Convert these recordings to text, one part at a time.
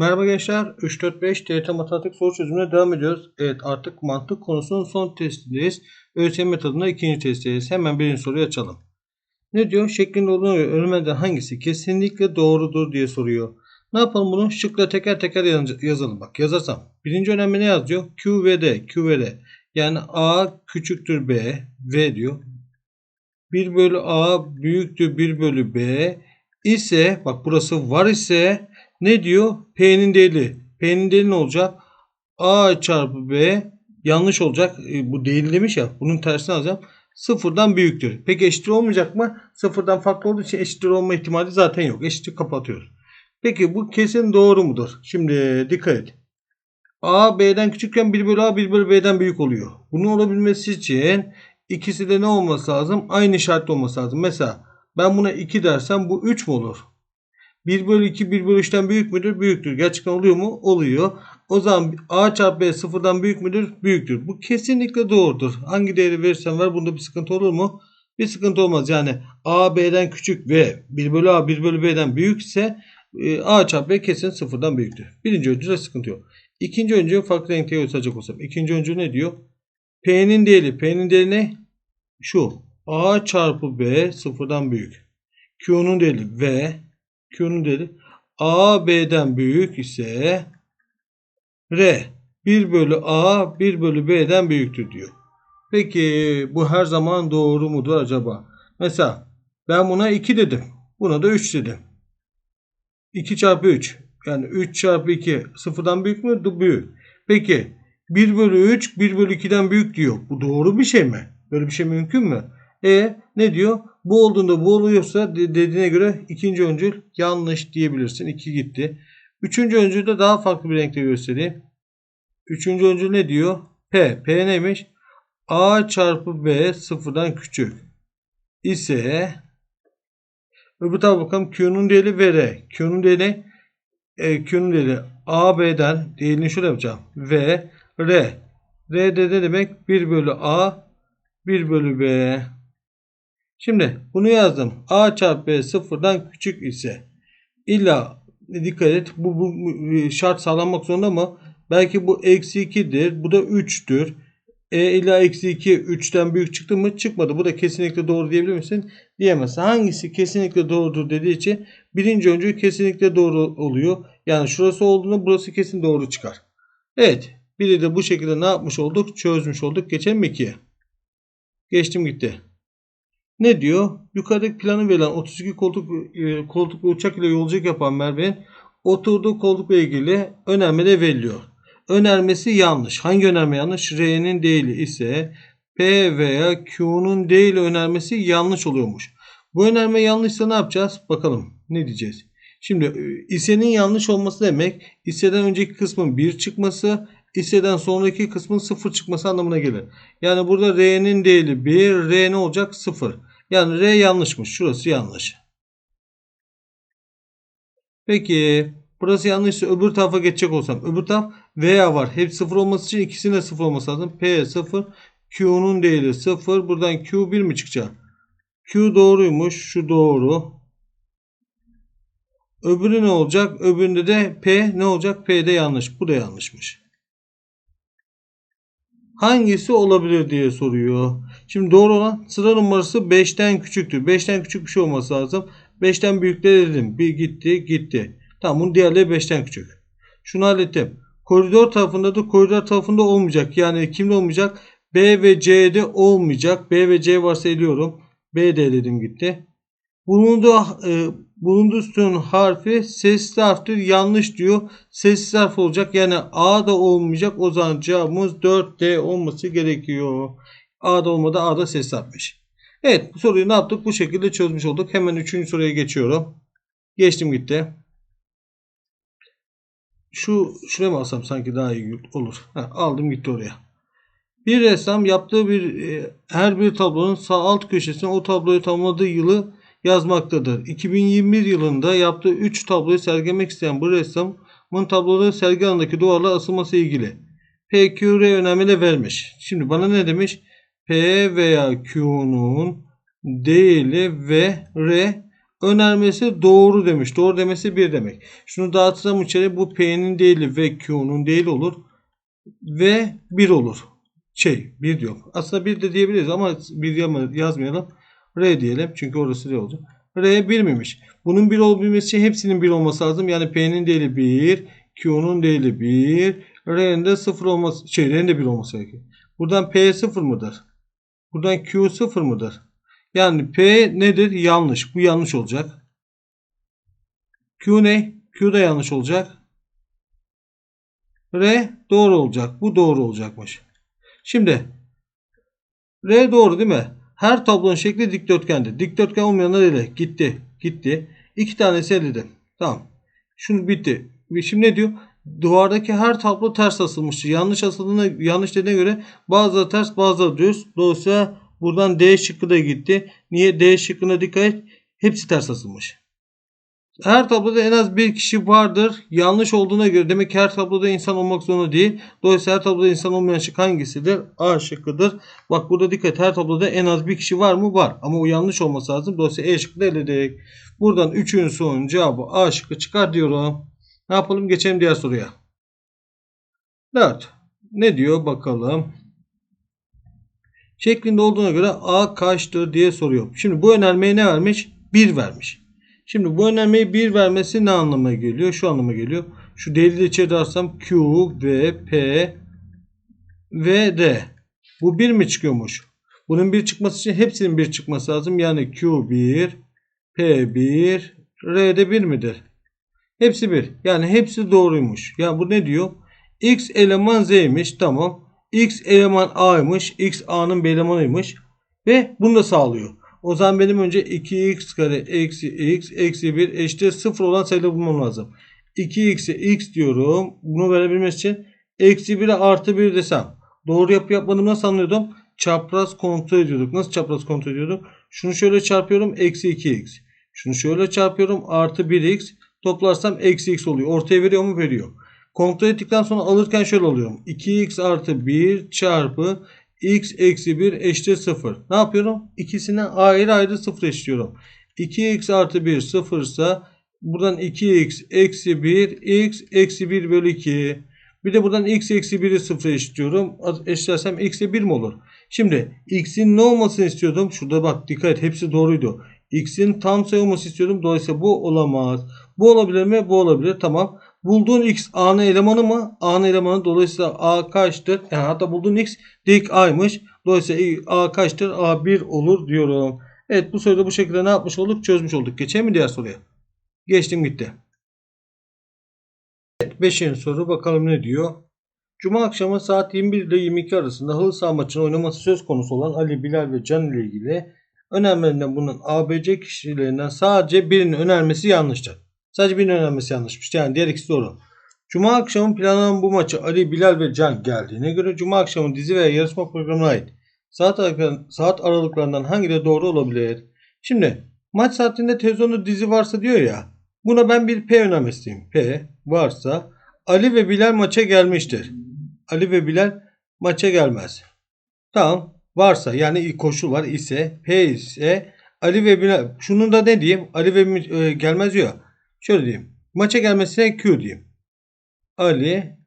Merhaba gençler. 3-4-5 TYT matematik soru çözümüne devam ediyoruz. Evet artık mantık konusunun son testindeyiz. ÖSYM metodunda ikinci testteyiz. Hemen birinci soruyu açalım. Ne diyor? Şeklinde olduğuna göre hangisi kesinlikle doğrudur diye soruyor. Ne yapalım bunu? Şıkla teker teker yaz- yazalım. Bak yazarsam. Birinci önemli ne yazıyor? Q ve D. Q ve D. Yani A küçüktür B. V diyor. 1 bölü A büyüktür 1 bölü B ise bak burası var ise ne diyor? P'nin değeri. P'nin değeri ne olacak? A çarpı B yanlış olacak. E, bu değil demiş ya. Bunun tersini alacağım. Sıfırdan büyüktür. Peki eşittir olmayacak mı? Sıfırdan farklı olduğu için eşittir olma ihtimali zaten yok. Eşittir kapatıyoruz. Peki bu kesin doğru mudur? Şimdi dikkat et. A B'den küçükken 1 bölü A 1 bölü B'den büyük oluyor. Bunun olabilmesi için ikisi de ne olması lazım? Aynı işaretli olması lazım. Mesela ben buna 2 dersem bu 3 mü olur? 1 bölü 2 1 bölü 3'ten büyük müdür? Büyüktür. Gerçekten oluyor mu? Oluyor. O zaman A çarpı B sıfırdan büyük müdür? Büyüktür. Bu kesinlikle doğrudur. Hangi değeri verirsen ver bunda bir sıkıntı olur mu? Bir sıkıntı olmaz. Yani A B'den küçük ve 1 bölü A 1 bölü B'den büyükse e, A çarpı B kesin sıfırdan büyüktür. Birinci öncüde sıkıntı yok. İkinci öncü farklı renkte gösterecek olsam. İkinci öncü ne diyor? P'nin değeri. P'nin değeri ne? Şu. A çarpı B sıfırdan büyük. Q'nun değeri V. Q'nun değeri A B'den büyük ise R 1 bölü A 1 bölü B'den büyüktür diyor. Peki bu her zaman doğru mudur acaba? Mesela ben buna 2 dedim. Buna da 3 dedim. 2 çarpı 3. Yani 3 çarpı 2 sıfırdan büyük mü? Büyük. Peki 1 bölü 3 1 bölü 2'den büyük diyor. Bu doğru bir şey mi? Böyle bir şey mümkün mü? E ne diyor? Bu olduğunda bu oluyorsa de- dediğine göre ikinci öncül yanlış diyebilirsin. 2 gitti. Üçüncü öncül de daha farklı bir renkte göstereyim. Üçüncü öncül ne diyor? P. P neymiş? A çarpı B sıfırdan küçük ise öbür tarafa bakalım Q'nun değeri ve R. Q'nun değeri e, Q'nun değeri A B'den değerini şöyle yapacağım. V R. R de demek? 1 bölü A 1 bölü B. Şimdi bunu yazdım. A çarpı B sıfırdan küçük ise illa dikkat et bu, bu bu şart sağlanmak zorunda mı? Belki bu eksi 2'dir. Bu da 3'tür. E illa eksi 2 3'ten büyük çıktı mı? Çıkmadı. Bu da kesinlikle doğru diyebilir misin? Diyemezsin. Hangisi kesinlikle doğrudur dediği için birinci öncü kesinlikle doğru oluyor. Yani şurası olduğunda burası kesin doğru çıkar. Evet. Biri de bu şekilde ne yapmış olduk? Çözmüş olduk. Geçelim 2'ye. Geçtim gitti. Ne diyor? Yukarıdaki planı verilen 32 koltuk e, koltuklu uçak ile yolculuk yapan Merve'nin oturduğu koltukla ilgili önerme veriliyor. Önermesi yanlış. Hangi önerme yanlış? R'nin değili ise P veya Q'nun değil önermesi yanlış oluyormuş. Bu önerme yanlışsa ne yapacağız? Bakalım ne diyeceğiz? Şimdi e, isenin yanlış olması demek iseden önceki kısmın 1 çıkması, iseden sonraki kısmın 0 çıkması anlamına gelir. Yani burada R'nin değili 1, R ne olacak? 0. Yani R yanlışmış. Şurası yanlış. Peki burası yanlışsa öbür tarafa geçecek olsam. Öbür taraf veya var. Hep 0 olması için ikisinin de 0 olması lazım. P 0. Q'nun değeri 0. Buradan Q 1 mi çıkacak? Q doğruymuş. Şu doğru. Öbürü ne olacak? Öbüründe de P ne olacak? P de yanlış. Bu da yanlışmış. Hangisi olabilir diye soruyor. Şimdi doğru olan sıra numarası 5'ten küçüktür. 5'ten küçük bir şey olması lazım. 5'ten büyükler dedim. Bir gitti gitti. Tamam bunun diğerleri 5'ten küçük. Şunu hallettim. Koridor tarafında da koridor tarafında olmayacak. Yani kimde olmayacak? B ve C'de olmayacak. B ve C varsa eliyorum. B de eledim gitti. Bulunduğu, e, bulunduğu harfi sesli harftir. Yanlış diyor. Sessiz harf olacak. Yani A da olmayacak. O zaman cevabımız 4D olması gerekiyor. A'da olmadı. A'da sesli harfmiş. Evet bu soruyu ne yaptık? Bu şekilde çözmüş olduk. Hemen 3. soruya geçiyorum. Geçtim gitti. Şu şuraya mı alsam sanki daha iyi olur. Heh, aldım gitti oraya. Bir ressam yaptığı bir e, her bir tablonun sağ alt köşesine o tabloyu tamamladığı yılı yazmaktadır. 2021 yılında yaptığı 3 tabloyu sergilemek isteyen bu ressamın tabloları sergi alanındaki duvarla asılması ilgili. P, Q, R önemli vermiş. Şimdi bana ne demiş? P veya Q'nun değili ve R önermesi doğru demiş. Doğru demesi 1 demek. Şunu dağıtsam içeri bu P'nin değili ve Q'nun değili olur. Ve 1 olur. Şey 1 yok. Aslında 1 de diyebiliriz ama 1 yazmayalım. R diyelim. Çünkü orası ne olacak? R 1 miymiş? Bunun 1 olabilmesi için hepsinin 1 olması lazım. Yani P'nin değili 1. Q'nun değili 1. R'nin de 0 olması, şey R'nin de 1 olması gerekiyor. Buradan P 0 mıdır? Buradan Q 0 mıdır? Yani P nedir? Yanlış. Bu yanlış olacak. Q ne? Q da yanlış olacak. R doğru olacak. Bu doğru olacakmış. Şimdi R doğru değil mi? Her tablonun şekli dikdörtgendi. Dikdörtgen olmayanlar ile gitti. Gitti. İki tanesi elde. Tamam. Şunu bitti. Şimdi ne diyor? Duvardaki her tablo ters asılmıştır. Yanlış asıldığına yanlış dediğine göre bazıları ters bazıları düz. Dolayısıyla buradan D şıkkı da gitti. Niye? D şıkkına dikkat et. Hepsi ters asılmış. Her tabloda en az bir kişi vardır. Yanlış olduğuna göre demek ki her tabloda insan olmak zorunda değil. Dolayısıyla her tabloda insan olmayan şık hangisidir? A şıkkıdır. Bak burada dikkat her tabloda en az bir kişi var mı? Var. Ama o yanlış olması lazım. Dolayısıyla E şıkkı eledik. Buradan 3'ün sorunun cevabı A şıkkı çıkar diyorum. Ne yapalım? Geçelim diğer soruya. 4. Ne diyor bakalım. Şeklinde olduğuna göre A kaçtır diye soruyor. Şimdi bu önermeyi ne vermiş? 1 vermiş. Şimdi bu önermeyi 1 vermesi ne anlama geliyor? Şu anlama geliyor. Şu delili içeri alsam Q, V, P ve D. Bu 1 mi çıkıyormuş? Bunun 1 çıkması için hepsinin 1 çıkması lazım. Yani Q1, P1, R'de 1 midir? Hepsi 1. Yani hepsi doğruymuş. Yani bu ne diyor? X eleman Z'ymiş. Tamam. X eleman A'ymış. X A'nın bir elemanıymış. Ve bunu da sağlıyor. O zaman benim önce 2x kare eksi x eksi 1 eşittir 0 olan sayıları bulmam lazım. 2x'e x diyorum. Bunu verebilmesi için eksi 1'e artı 1 desem. Doğru yapı yapmadım nasıl anlıyordum? Çapraz kontrol ediyorduk. Nasıl çapraz kontrol ediyorduk? Şunu şöyle çarpıyorum. Eksi 2x. Şunu şöyle çarpıyorum. Artı 1x. Toplarsam eksi x oluyor. Ortaya veriyor mu? Veriyor. Kontrol ettikten sonra alırken şöyle alıyorum. 2x artı 1 çarpı x eksi 1 eşittir 0. Ne yapıyorum? İkisine ayrı ayrı 0 eşliyorum. 2x artı 1 0 ise buradan 2x eksi 1 x eksi 1 bölü 2. Bir de buradan x eksi 1'i 0 eşitliyorum. Eşitlersem x'e 1 mi olur? Şimdi x'in ne olmasını istiyordum? Şurada bak dikkat et hepsi doğruydu. x'in tam sayı olması istiyordum. Dolayısıyla bu olamaz. Bu olabilir mi? Bu olabilir. Tamam. Bulduğun x a'nın elemanı mı? A'nın elemanı dolayısıyla a kaçtır? Yani hatta bulduğun x dik a'ymış. Dolayısıyla a kaçtır? a 1 olur diyorum. Evet bu soruda bu şekilde ne yapmış olduk? Çözmüş olduk. Geçelim mi diğer soruya? Geçtim gitti. Evet 5. soru bakalım ne diyor? Cuma akşamı saat 21 ile 22 arasında halı saha maçının oynaması söz konusu olan Ali, Bilal ve Can ile ilgili önermelerinden bulunan ABC kişilerinden sadece birinin önermesi yanlıştır. Sadece birinin önermesi yanlışmış. Yani diğer ikisi doğru. Cuma akşamı planlanan bu maçı Ali, Bilal ve Can geldiğine göre Cuma akşamı dizi veya yarışma programına ait saat, saat aralıklarından hangi de doğru olabilir? Şimdi maç saatinde televizyonda dizi varsa diyor ya buna ben bir P önermesiyim. P varsa Ali ve Bilal maça gelmiştir. Ali ve Bilal maça gelmez. Tamam varsa yani koşul var ise P ise Ali ve Bilal şunun da ne diyeyim Ali ve e, gelmez diyor. Şöyle diyeyim. Maça gelmesine Q diyeyim. Ali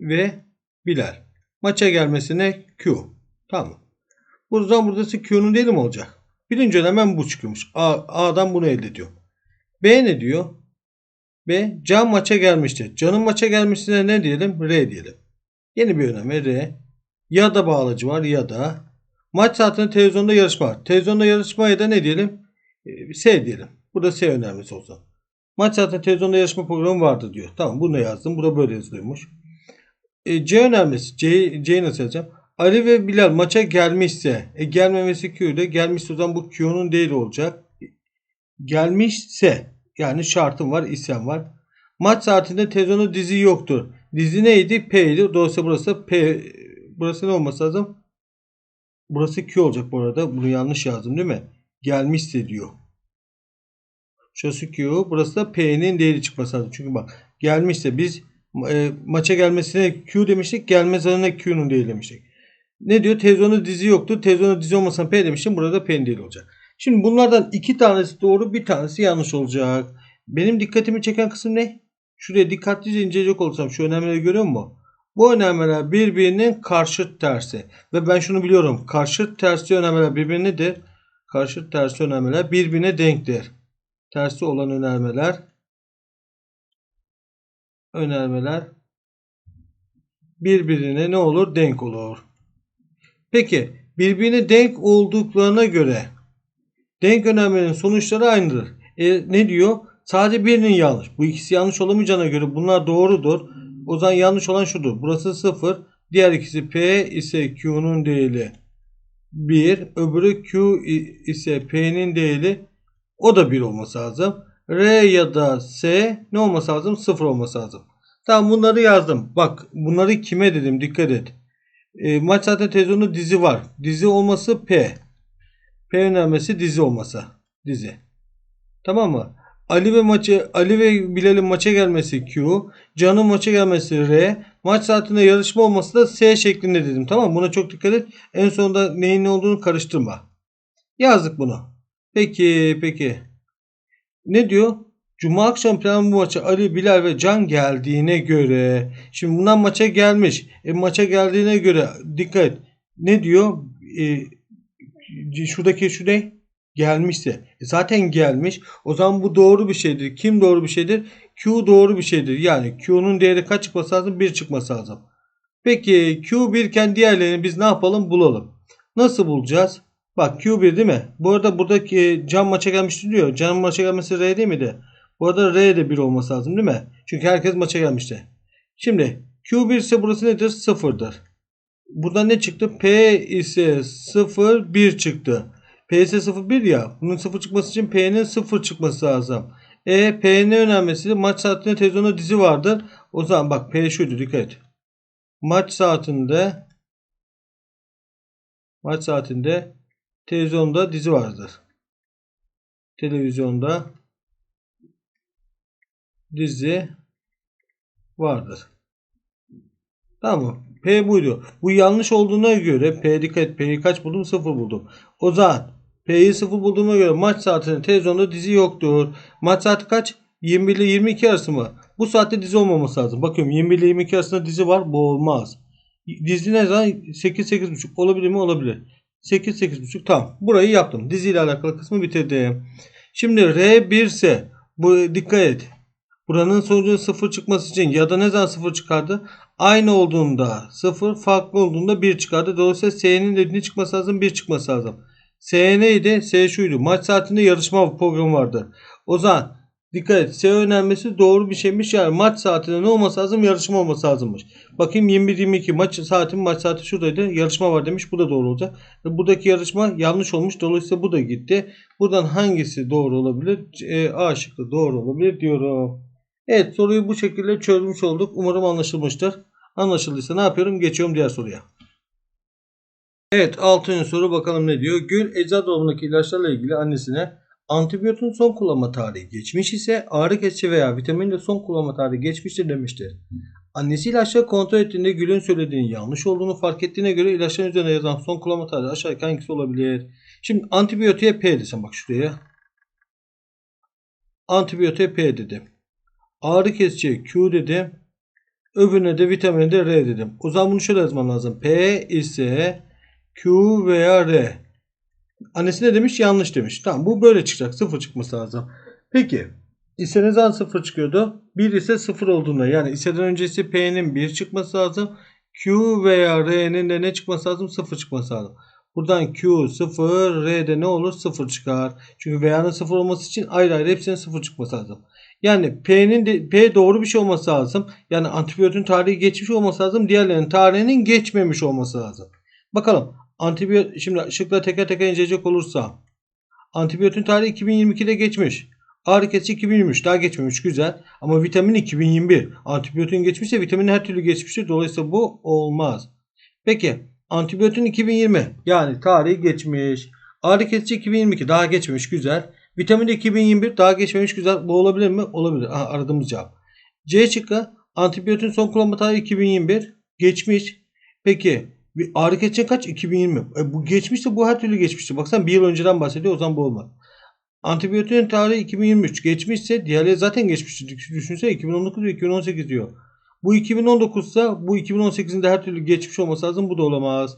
ve Bilal. Maça gelmesine Q. Tamam. Buradan buradası Q'nun değil mi olacak? Birinci hemen bu çıkıyormuş. A, A'dan bunu elde ediyor. B ne diyor? B Can maça gelmiştir. Can'ın maça gelmesine ne diyelim? R diyelim. Yeni bir öneme R. Ya da bağlacı var ya da. Maç saatinde televizyonda yarışma var. Televizyonda yarışmaya da ne diyelim? Ee, S diyelim. Burada S önermesi olsa. Maç zaten televizyonda yarışma programı vardı diyor. Tamam bunu yazdım. Burada böyle yazılıyormuş. E, C önermesi. C, C'yi nasıl yazacağım? Ali ve Bilal maça gelmişse. E, gelmemesi Q'de. Gelmişse o zaman bu Q'nun değil olacak. Gelmişse. Yani şartım var. isyan var. Maç saatinde televizyonda dizi yoktur. Dizi neydi? P'ydi. Dolayısıyla burası P. Burası ne olması lazım? Burası Q olacak bu arada. Bunu yanlış yazdım değil mi? Gelmişse diyor. Şurası Q. Burası da P'nin değeri çıkması lazım. Çünkü bak gelmişse biz e, maça gelmesine Q demiştik. Gelme zarına Q'nun değeri demiştik. Ne diyor? Televizyonda dizi yoktu. Televizyonda dizi olmasa P demiştim. Burada P'nin değeri olacak. Şimdi bunlardan iki tanesi doğru bir tanesi yanlış olacak. Benim dikkatimi çeken kısım ne? Şuraya dikkatlice inceleyecek olursam şu önemleri görüyor musun? Bu önermeler birbirinin karşıt tersi. Ve ben şunu biliyorum. Karşıt tersi önermeler birbirine nedir? Karşıt tersi önermeler birbirine denktir. Tersi olan önermeler önermeler birbirine ne olur? Denk olur. Peki birbirine denk olduklarına göre denk önermenin sonuçları aynıdır. E, ne diyor? Sadece birinin yanlış. Bu ikisi yanlış olamayacağına göre bunlar doğrudur. O zaman yanlış olan şudur. Burası 0. Diğer ikisi P ise Q'nun değeri 1. Öbürü Q ise P'nin değeri o da 1 olması lazım. R ya da S ne olması lazım? 0 olması lazım. Tamam bunları yazdım. Bak bunları kime dedim dikkat et. E, maç zaten televizyonda dizi var. Dizi olması P. P önermesi dizi olması. Dizi. Tamam mı? Ali ve maçı Ali ve Bilal'in maça gelmesi Q, Can'ın maça gelmesi R, maç saatinde yarışma olması da S şeklinde dedim. Tamam mı? Buna çok dikkat et. En sonunda neyin ne olduğunu karıştırma. Yazdık bunu. Peki, peki. Ne diyor? Cuma akşam plan bu maça Ali, Bilal ve Can geldiğine göre. Şimdi bundan maça gelmiş. E, maça geldiğine göre dikkat et. Ne diyor? E, şuradaki şu ne? Gelmişse. E, zaten gelmiş. O zaman bu doğru bir şeydir. Kim doğru bir şeydir? Q doğru bir şeydir. Yani Q'nun değeri kaç çıkması lazım? 1 çıkması lazım. Peki Q 1 iken diğerlerini biz ne yapalım? Bulalım. Nasıl bulacağız? Bak Q1 değil mi? Bu arada buradaki can maça gelmişti diyor. Can maça gelmesi R değil miydi? Bu arada R de 1 olması lazım değil mi? Çünkü herkes maça gelmişti. Şimdi Q1 ise burası nedir? 0'dır. Burada ne çıktı? P ise 0 1 çıktı. P ise 0 1 ya. Bunun 0 çıkması için P'nin 0 çıkması lazım. E P'nin önermesi maç saatinde televizyonda dizi vardır. O zaman bak P şuydu dikkat et. Maç saatinde maç saatinde televizyonda dizi vardır. Televizyonda dizi vardır. Tamam mı? P buydu. Bu yanlış olduğuna göre P dikkat et. P'yi kaç buldum? 0 buldum. O zaman P'yi 0 bulduğuma göre maç saatinde televizyonda dizi yoktur. Maç saati kaç? 21 ile 22 arası mı? Bu saatte dizi olmaması lazım. Bakıyorum 21 ile 22 arasında dizi var. Bu olmaz. Dizi ne zaman? 8-8.5 olabilir mi? Olabilir. 8-8.5 tamam. Burayı yaptım. Dizi ile alakalı kısmı bitirdim. Şimdi R1 ise bu dikkat et. Buranın sonucunun 0 çıkması için ya da ne zaman 0 çıkardı? Aynı olduğunda 0, farklı olduğunda 1 çıkardı. Dolayısıyla S'nin de ne çıkması lazım? 1 çıkması lazım. S neydi? S şuydu. Maç saatinde yarışma programı vardı. O zaman dikkat et. S önermesi doğru bir şeymiş. Yani maç saatinde ne olması lazım? Yarışma olması lazımmış. Bakayım 21-22 maç saati maç saati şuradaydı. Yarışma var demiş. Bu da doğru olacak. Ve buradaki yarışma yanlış olmuş. Dolayısıyla bu da gitti. Buradan hangisi doğru olabilir? E, A şıkkı doğru olabilir diyorum. Evet soruyu bu şekilde çözmüş olduk. Umarım anlaşılmıştır. Anlaşıldıysa ne yapıyorum? Geçiyorum diğer soruya. Evet 6. soru bakalım ne diyor. Gül eczacı dolabındaki ilaçlarla ilgili annesine antibiyotin son kullanma tarihi geçmiş ise ağrı kesici veya vitamin de son kullanma tarihi geçmiştir demiştir. Annesi ilaçları kontrol ettiğinde Gül'ün söylediğinin yanlış olduğunu fark ettiğine göre ilaçların üzerine yazan son kullanma tarihi aşağıdaki hangisi olabilir? Şimdi antibiyotiğe P desem bak şuraya. Antibiyotiğe P dedim. Ağrı kesici Q dedim. Öbürüne de vitamine de R dedim. O zaman bunu şöyle yazmam lazım. P ise Q veya R. Annesi ne demiş? Yanlış demiş. Tamam bu böyle çıkacak. Sıfır çıkması lazım. Peki. ise ne zaman sıfır çıkıyordu? 1 ise sıfır olduğunda yani iseden öncesi P'nin 1 çıkması lazım. Q veya R'nin de ne çıkması lazım? Sıfır çıkması lazım. Buradan Q 0, R'de ne olur? 0 çıkar. Çünkü V'nin 0 olması için ayrı ayrı hepsinin 0 çıkması lazım. Yani P'nin P doğru bir şey olması lazım. Yani antibiyotin tarihi geçmiş olması lazım. Diğerlerinin tarihinin geçmemiş olması lazım. Bakalım Antibiyot şimdi şıkla teker teker inceleyecek olursa antibiyotin tarihi 2022'de geçmiş. Ağrı kesici 2023 daha geçmemiş güzel. Ama vitamin 2021. Antibiyotin geçmişse vitamin her türlü geçmiştir. Dolayısıyla bu olmaz. Peki antibiyotin 2020 yani tarihi geçmiş. Ağrı kesici 2022 daha geçmemiş güzel. Vitamin 2021 daha geçmemiş güzel. Bu olabilir mi? Olabilir. Aha, aradığımız cevap. C şıkkı antibiyotin son kullanma tarihi 2021 geçmiş. Peki Bir ağrı kaç? 2020. E, bu geçmişse bu her türlü geçmişti. Baksana bir yıl önceden bahsediyor o zaman bu olmaz. Antibiyotiğin tarihi 2023 geçmişse diğerleri zaten geçmişti. Düşünsene 2019 ve 2018 diyor. Bu 2019 ise bu 2018'in de her türlü geçmiş olması lazım. Bu da olamaz.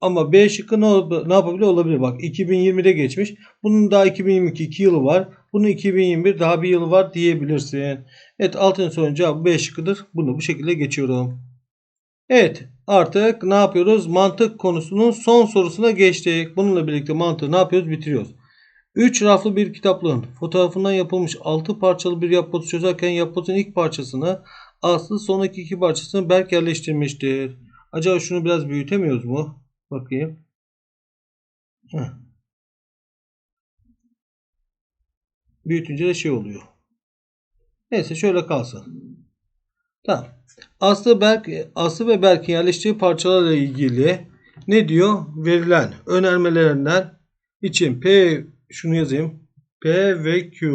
Ama B şıkkı ne, ne yapabilir? Olabilir. Bak 2020'de geçmiş. Bunun daha 2022 2 yılı var. Bunun 2021 daha bir yılı var diyebilirsin. Evet altın sorunun cevabı B şıkkıdır. Bunu bu şekilde geçiyorum. Evet artık ne yapıyoruz? Mantık konusunun son sorusuna geçtik. Bununla birlikte mantığı ne yapıyoruz? Bitiriyoruz. 3 raflı bir kitaplığın fotoğrafından yapılmış 6 parçalı bir yapbozu çözerken yapbozun ilk parçasını Aslı sonraki iki parçasını Berk yerleştirmiştir. Acaba şunu biraz büyütemiyoruz mu? Bakayım. Heh. Büyütünce de şey oluyor. Neyse şöyle kalsın. Tamam. Aslı Berk Aslı ve Berk'in yerleştiği parçalarla ilgili ne diyor? Verilen önermelerinden için P şunu yazayım. P ve Q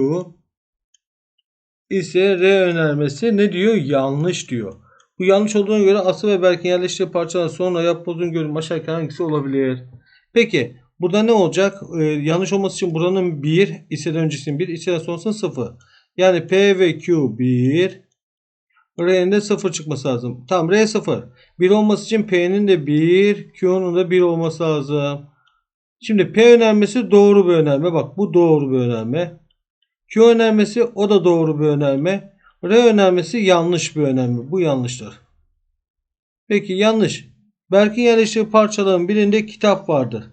ise R önermesi ne diyor? Yanlış diyor. Bu yanlış olduğuna göre Aslı ve Berk'in yerleştiği parçadan sonra yapbozun görünüm aşağıdaki hangisi olabilir? Peki burada ne olacak? Ee, yanlış olması için buranın 1, hisseden öncesinin 1, hisseden sonrasının 0. Yani P ve Q 1, R'nin de 0 çıkması lazım. Tamam R 0. 1 olması için P'nin de 1, Q'nun da 1 olması lazım. Şimdi P önermesi doğru bir önerme. Bak bu doğru bir önerme. Q önermesi o da doğru bir önerme. R önermesi yanlış bir önerme. Bu yanlıştır. Peki yanlış. Berk'in yerleştiği parçaların birinde kitap vardır.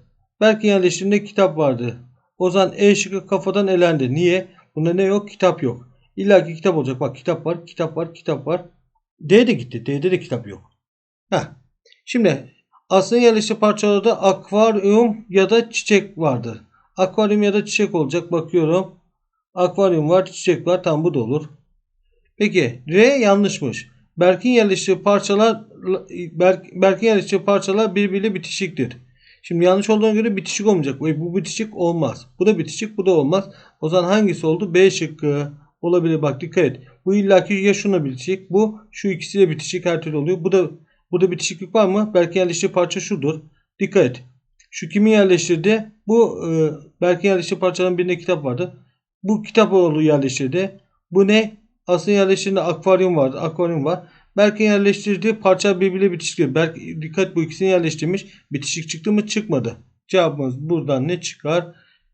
Berk'in yerleştiğinde kitap vardı. O zaman E şıkkı kafadan elendi. Niye? Bunda ne yok? Kitap yok. İlla ki kitap olacak. Bak kitap var, kitap var, kitap var. D de gitti. D'de de kitap yok. Heh. Şimdi aslında yerleştiği parçalarda akvaryum ya da çiçek vardır. Akvaryum ya da çiçek olacak. Bakıyorum. Akvaryum var, çiçek var. Tam bu da olur. Peki R yanlışmış. Berk'in yerleştiği parçalar Berk, Berk'in yerleştiği parçalar birbiriyle bitişiktir. Şimdi yanlış olduğuna göre bitişik olmayacak. Bu bitişik olmaz. Bu da bitişik, bu da olmaz. O zaman hangisi oldu? B şıkkı olabilir. Bak dikkat et. Bu illaki ya şuna bitişik. Bu şu ikisiyle bitişik her türlü oluyor. Bu da burada bitişiklik var mı? Berk'in yerleştiği parça şudur. Dikkat et. Şu kimi yerleştirdi? Bu e, Berk'in yerleştiği parçaların birinde kitap vardı. Bu kitap oğlu yerleştirdi. Bu ne? Aslında yerleştirdiğinde akvaryum vardı. Akvaryum var. Berk'in yerleştirdiği parça birbiriyle bitişik. Berk dikkat bu ikisini yerleştirmiş. Bitişik çıktı mı? Çıkmadı. Cevabımız buradan ne çıkar?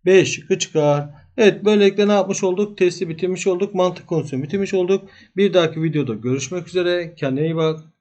B şıkkı çıkar. Evet böylelikle ne yapmış olduk? Testi bitirmiş olduk. Mantık konusunu bitirmiş olduk. Bir dahaki videoda görüşmek üzere. Kendine iyi bak.